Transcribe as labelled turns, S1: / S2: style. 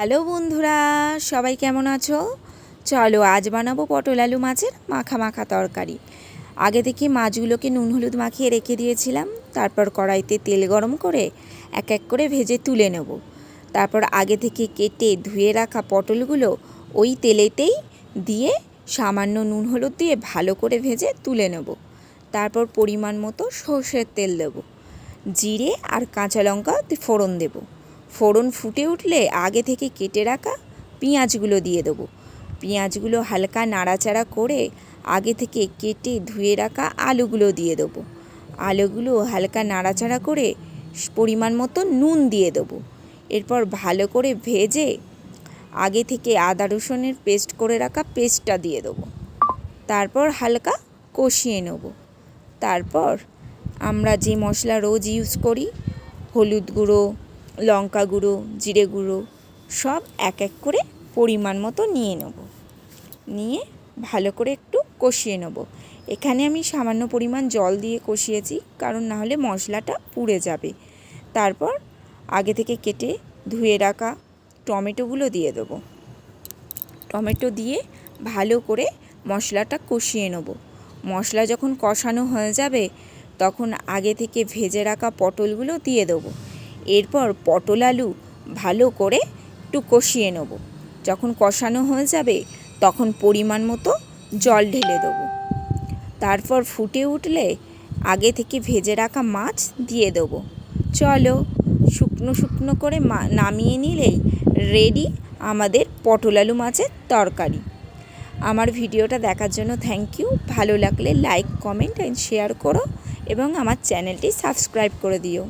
S1: Hello বন্ধুরা, সবাই কেমন আছো? চলো আজ বানাবো পটল আলু মাছের মাখা মাখা তরকারি। আগে থেকে মাছগুলোকে নুন হলুদ মাখিয়ে রেখে দিয়েছিলাম, তারপর কড়াইতে তেল গরম করে এক এক করে ভেজে তুলে নেব। তারপর আগে থেকে কেটে ধুয়ে রাখা পটলগুলো ওই তেলেতেই দিয়ে সামান্য নুন হলুদ দিয়ে ভালো করে ভেজে তুলে নেব। তারপর পরিমাণ মতো সর্ষের তেল দেবো। জিরে আর কাঁচা লঙ্কা ফোড়ন দেবো। ফোড়ন ফুটে উঠলে আগে থেকে কেটে রাখা পেঁয়াজগুলো দিয়ে দেবো। পেঁয়াজগুলো হালকা নাড়াচাড়া করে আগে থেকে কেটে ধুয়ে রাখা আলুগুলো দিয়ে দেবো। আলুগুলো হালকা নাড়াচাড়া করে পরিমাণ মতো নুন দিয়ে দেবো। এরপর ভালো করে ভেজে আগে থেকে আদা রসুনের পেস্ট করে রাখা পেস্টটা দিয়ে দেবো। তারপর হালকা কষিয়ে নেব। তারপর আমরা যে মশলা রোজ ইউজ করি, হলুদ গুঁড়ো লঙ্কা গুঁড়ো, জিরে গুঁড়ো সব এক এক করে পরিমাণ মতো নিয়ে নেব। নিয়ে ভালো করে একটু কষিয়ে নেব। এখানে আমি সামান্য পরিমাণ জল দিয়ে কষিয়েছি, কারণ না হলে মশলাটা পুড়ে যাবে। তারপর আগে থেকে কেটে ধুয়ে রাখা টমেটোগুলো দিয়ে দেবো। টমেটো দিয়ে ভালো করে মশলাটা কষিয়ে নেব। মশলা যখন কষানো হয়ে যাবে, তখন আগে থেকে ভেজে রাখা পটলগুলো দিয়ে দেবো। এরপর পটল আলু ভালো করে একটু কষিয়ে নেব। যখন কষানো হয়ে যাবে, তখন পরিমাণ মতো জল ঢেলে দেবো। তারপর ফুটে উঠলে আগে থেকে ভেজে রাখা মাছ দিয়ে দেবো। চলো, শুকনো শুকনো করে নামিয়ে নিলেই রেডি আমাদের পটল আলু মাছের তরকারি। আমার ভিডিওটা দেখার জন্য থ্যাংক ইউ ভালো লাগলে লাইক কমেন্ট অ্যান্ড শেয়ার করো এবং আমার চ্যানেলটি সাবস্ক্রাইব করে দিও।